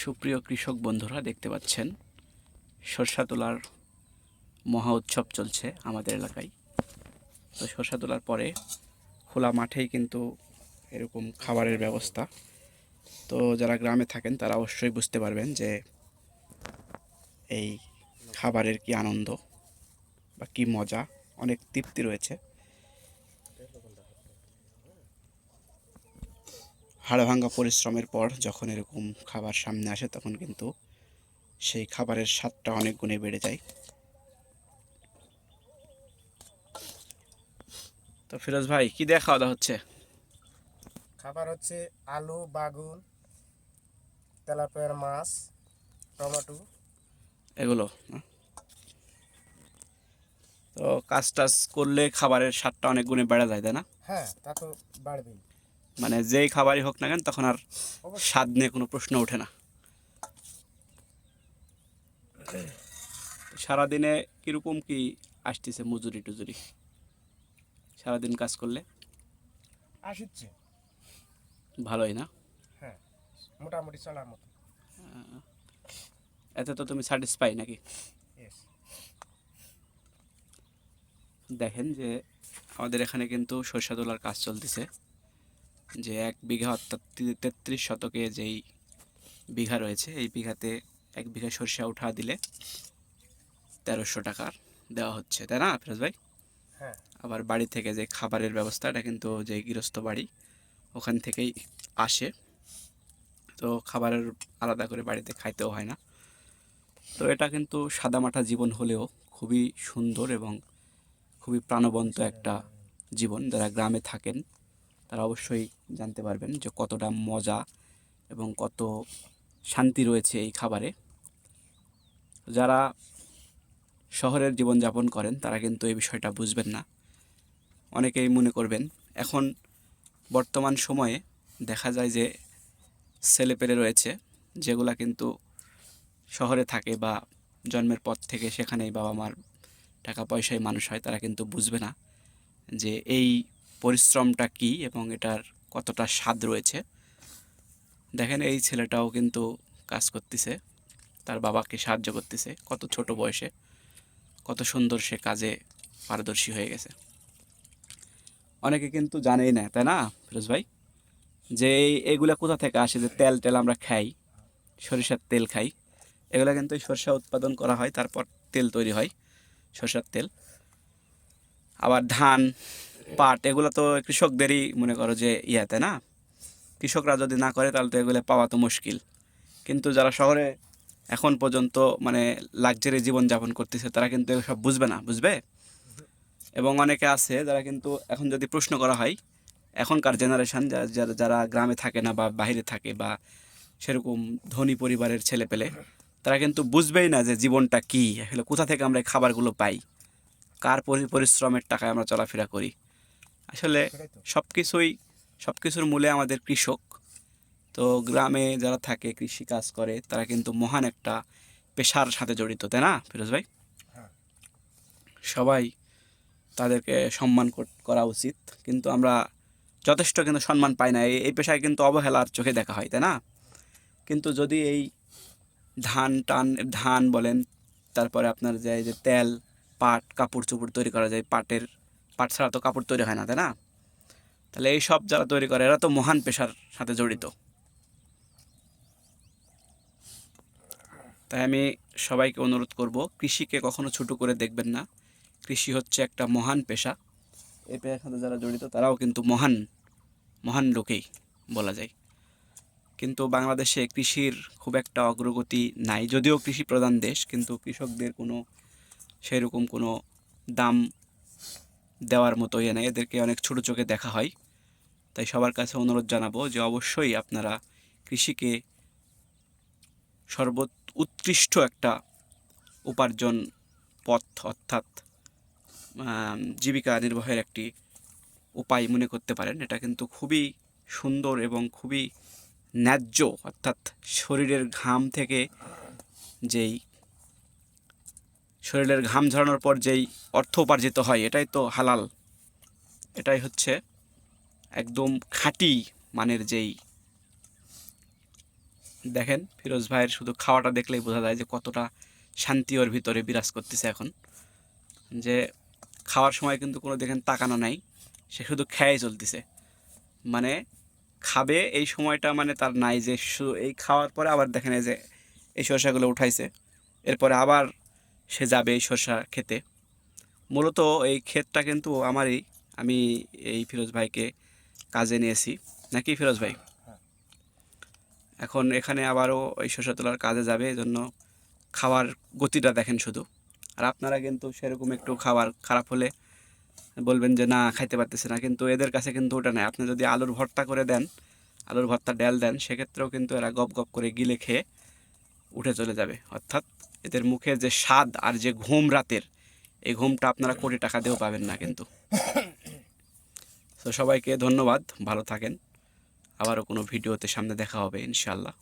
সুপ্রিয় কৃষক বন্ধুরা দেখতে পাচ্ছেন, সরষা তোলার মহা উৎসব চলছে আমাদের এলাকায়। তো সরষা তোলার পরে খোলা মাঠেই কিন্তু এরকম খাবারের ব্যবস্থা। তো যারা গ্রামে থাকেন, তারা অবশ্যই বুঝতে পারবেন যে এই খাবারের কি আনন্দ বা কি মজা, অনেক তৃপ্তি রয়েছে। হাড়ভাঙ্গা পরিশ্রমের পর যখন এরকম খাবার সামনে আসে তখন কিন্তু সেই খাবারের স্বাদটা অনেক গুণে বেড়ে যায়। তো ফিরোজ ভাই কি দিয়ে খাওয়া দাওয়া হচ্ছে? খাবার হচ্ছে আলু বাগুন তেলাপিয়ার মাছ টমেটো। এগুলো তো কাজ টাজ করলে খাবারের স্বাদটা অনেক গুণে বেড়ে যায় তাই না? হ্যাঁ তা তো বাড়বেই। মানে যেই খাবারই হোক না কেন তখন আর স্বাদ নিয়ে কোনো প্রশ্ন ওঠে না। সারাদিনে কীরকম কি আসতেছে মজুরি টুজুরি? সারাদিন কাজ করলে? আসিচ্ছে। ভালোই না? হ্যাঁ মোটামুটি চলার মতো। এতে তো তুমি স্যাটিসফাই নাকি? দেখেন যে আমাদের এখানে কিন্তু সরষা তোলার কাজ চলতেছে। যে এক বিঘা অর্থাৎ তেত্রিশ শতকে যেই বিঘা রয়েছে এই বিঘাতে এক বিঘা সরষা উঠা দিলে তেরোশো টাকার দেওয়া হচ্ছে তাই না ফিরোজ ভাই? হ্যাঁ। আবার বাড়ি থেকে যে খাবারের ব্যবস্থা এটা কিন্তু যে গৃহস্থ বাড়ি ওখান থেকেই আসে। তো খাবারের আলাদা করে বাড়িতে খাইতেও হয় না। তো এটা কিন্তু সাদামাটা জীবন হলেও খুবই সুন্দর এবং খুবই প্রাণবন্ত একটা জীবন যারা গ্রামে থাকেন। তারা অবশ্যই জানতে পারবেন যে কতটা মজা এবং কত শান্তি রয়েছে এই খাবারে। যারা শহরের জীবনযাপন করেন, তারা কিন্তু এই বিষয়টা বুঝবেন না। অনেকেই মনে করবেন, এখন বর্তমান সময়ে দেখা যায় যে ছেলেপেলে রয়েছে, যেগুলা কিন্তু শহরে থাকে বা জন্মের পর থেকে সেখানেই বাবা মার টাকা পয়সায় মানুষ হয়, তারা কিন্তু বুঝবে না যে এই পরিশ্রমটা কী এবং এটার কতটা স্বাদ রয়েছে? দেখেন, এই ছেলেটাও কিন্তু কাজ করতেছে, তার বাবাকে সাহায্য করতেছে, কত ছোট বয়সে, কত সুন্দর সে কাজে পারদর্শী হয়ে গেছে। অনেকে কিন্তু জানেই না, তাই না, ফিরোজ ভাই? যে এইগুলা কোথা থেকে আসে যে তেল টেল আমরা খাই, সরিষার তেল খাই, এগুলা কিন্তু সরষা উৎপাদন করা হয়, তারপর তেল তৈরি হয়, সরষার তেল। আবার ধান পাট এগুলো তো কৃষকদেরই মনে করো যে ইয়া, তাই না? কৃষকরা যদি না করে, তাহলে তো এগুলো পাওয়া তো মুশকিল। কিন্তু যারা শহরে এখন পর্যন্ত মানে লাক্সারি জীবনযাপন করতেছে, তারা কিন্তু সব বুঝবে না, বুঝবে? এবং অনেকে আছে যারা কিন্তু এখন যদি প্রশ্ন করা হয়, এখনকার জেনারেশন যারা যারা গ্রামে থাকে না বা বাইরে থাকে বা সেরকম ধনী পরিবারের ছেলে পেলে তারা কিন্তু বুঝবেই না যে জীবনটা কী, আসলে কোথা থেকে আমরা এই খাবারগুলো পাই, কার পরি- পরিশ্রমের টাকায় আমরা চলাফেরা করি। আসলে সব কিছুই সব কিছুর মূলে আমাদের কৃষক। তো গ্রামে যারা থাকে কৃষি কাজ করে তারা কিন্তু মহান একটা পেশার সাথে জড়িত তাই না ফিরোজ ভাই? হ্যাঁ। সবাই তাদেরকে সম্মান করা উচিত কিন্তু আমরা যথেষ্ট কিন্তু সম্মান পাই না। এই- পেশায় কিন্তু অবহেলার চোখে দেখা হয় তাই না? কিন্তু যদি এই ধান টান ধান বলেন তারপরে আপনার যে তেল পাট কাপড় চোপড় তৈরি করা যায় পাটের পাট ছাড়া তো কাপড় তৈরি হয় না, তাই না? তাহলে এই সব যারা তৈরি করে, এরা তো মহান পেশার সাথে জড়িত। তাই আমি সবাইকে অনুরোধ করব, কৃষিকে কখনো ছোট করে দেখবেন না। কৃষি হচ্ছে একটা মহান পেশা। এই পেশার সাথে যারা জড়িত, তারাও কিন্তু মহান মহান লোকেই বলা যায়। কিন্তু বাংলাদেশে কৃষির খুব একটা অগ্রগতি নাই, যদিও কৃষি প্রধান দেশ, কিন্তু কৃষকদের কোনো সেরকম কোনো দাম দেওয়ার মতো ইয়ে নেই। এদেরকে অনেক ছোটো চোখে দেখা হয়। তাই সবার কাছে অনুরোধ জানাব যে অবশ্যই আপনারা কৃষিকে সর্ব উৎকৃষ্ট একটা উপার্জন পথ অর্থাৎ জীবিকা নির্বাহের একটি উপায় মনে করতে পারেন। এটা কিন্তু খুবই সুন্দর এবং খুবই ন্যায্য অর্থাৎ শরীরের ঘাম থেকে যেই শরীরের ঘাম ঝরানোর পর যেই অর্থ উপার্জিত হয়, এটাই তো হালাল। এটাই হচ্ছে একদম খাঁটি মানের যেই দেখেন, ফিরোজ ভাইয়ের শুধু খাওয়াটা দেখলেই বোঝা যায় যে কতটা শান্তি ওর ভিতরে বিরাজ করতেছে এখন। যে খাওয়ার সময় কিন্তু কোনো দেখেন তাকানো নাই, সে শুধু খেয়াই চলতেছে। মানে খাবে এই সময়টা মানে তার নাই যে এই খাওয়ার পরে আবার দেখেন এই যে এই শসাগুলো উঠাইছে। এরপরে আবার সে যাবে এই শসা খেতে। মূলত এই ক্ষেতটা কিন্তু আমারই। আমি এই ফিরোজ ভাইকে কাজে নিয়েছি। নাকি ফিরোজ ভাই? এখন এখানে আবারও এই শসা তোলার কাজে যাবে এই জন্য খাওয়ার গতিটা দেখেন শুধু। আর আপনারা কিন্তু সেরকম একটু খাবার খারাপ হলে বলবেন যে, না, খাইতে পারতেছে না। কিন্তু এদের কাছে কিন্তু ওটা নেই। আপনি যদি আলুর ভর্তা করে দেন, আলুর ভর্তা ডাল দেন, সেক্ষেত্রেও কিন্তু এরা গপ গপ করে গিলে খেয়ে উঠে চলে যাবে। অর্থাৎ এদের মুখের যে স্বাদ আর যে ঘুম রাতের, এই ঘুমটা আপনারা কোটি টাকা দিয়েও পাবেন না কিন্তু। তো সবাইকে ধন্যবাদ, ভালো থাকেন। আবারও কোনো ভিডিওতে সামনে দেখা হবে ইনশাল্লাহ